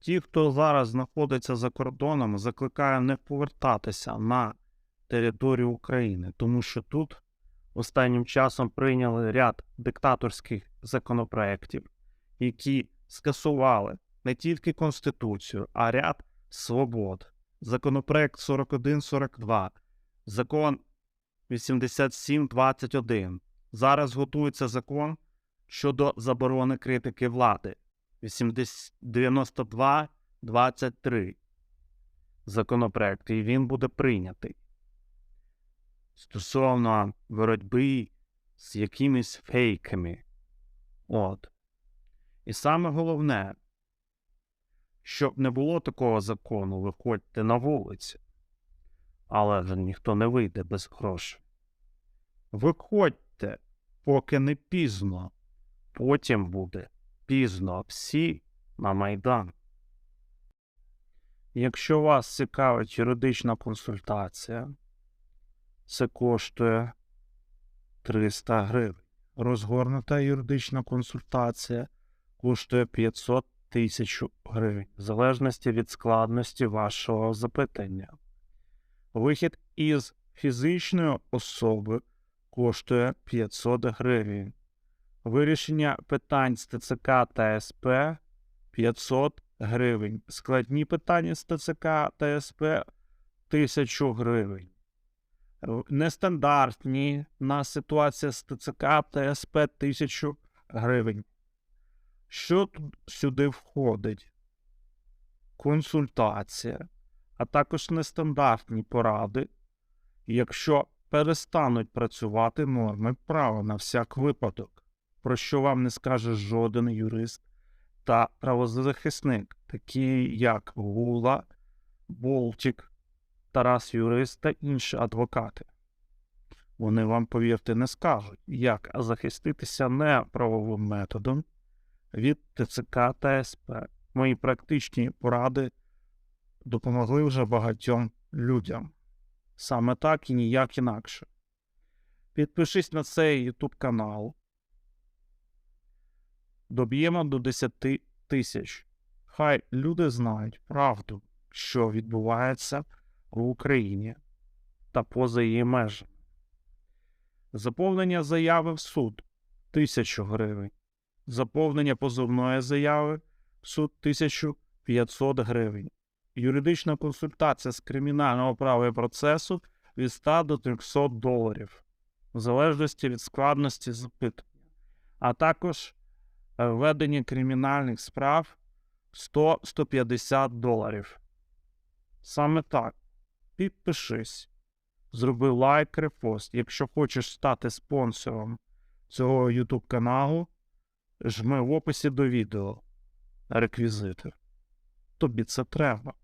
Ті, хто зараз знаходиться за кордоном, закликаю не повертатися на територію України, тому що тут останнім часом прийняли ряд диктаторських законопроєктів, які скасували не тільки Конституцію, а ряд свобод. Законопроект 4142, закон 8721. Зараз готується закон щодо заборони критики влади 9223 законопроект, і він буде прийнятий. Стосовно боротьби з якимись фейками. От. І саме головне, щоб не було такого закону, виходьте на вулиці. Але ж ніхто не вийде без грошей. Виходьте, поки не пізно. Потім буде пізно всі на Майдан. Якщо вас цікавить юридична консультація, це коштує 300 гривень. Розгорнута юридична консультація коштує 500 тисяч гривень, в залежності від складності вашого запитання. Вихід із фізичної особи коштує 500 гривень. Вирішення питань з ТЦК та СП 500 гривень. Складні питання з ТЦК та СП 1000 гривень. Е, Нестандартні на ситуація з ТЦК та СП 1000 гривень. Що тут сюди входить? Консультація, а також нестандартні поради, якщо перестануть працювати норми права на всяк випадок, про що вам не скаже жоден юрист та правозахисник, такі як Гула, Болтік, Тарас Юрист та інші адвокати. Вони вам, повірте, не скажуть, як захиститися неправовим методом від ТЦК та СП. Мої практичні поради допомогли вже багатьом людям. Саме так і ніяк інакше. Підпишись на цей YouTube канал. Доб'ємо до 10 тисяч. Хай люди знають правду, що відбувається в Україні та поза її межами. Заповнення заяви в суд 1000 гривень. Заповнення позовної заяви в суд 1500 гривень. Юридична консультація з кримінального права і процесу від 100 до 300 доларів, в залежності від складності запитання, а також е, ведення кримінальних справ 100-150 доларів. Саме так. Підпишись, зроби лайк, репост. Якщо хочеш стати спонсором цього YouTube каналу, жми в описі до відео реквізити. Тобі це треба.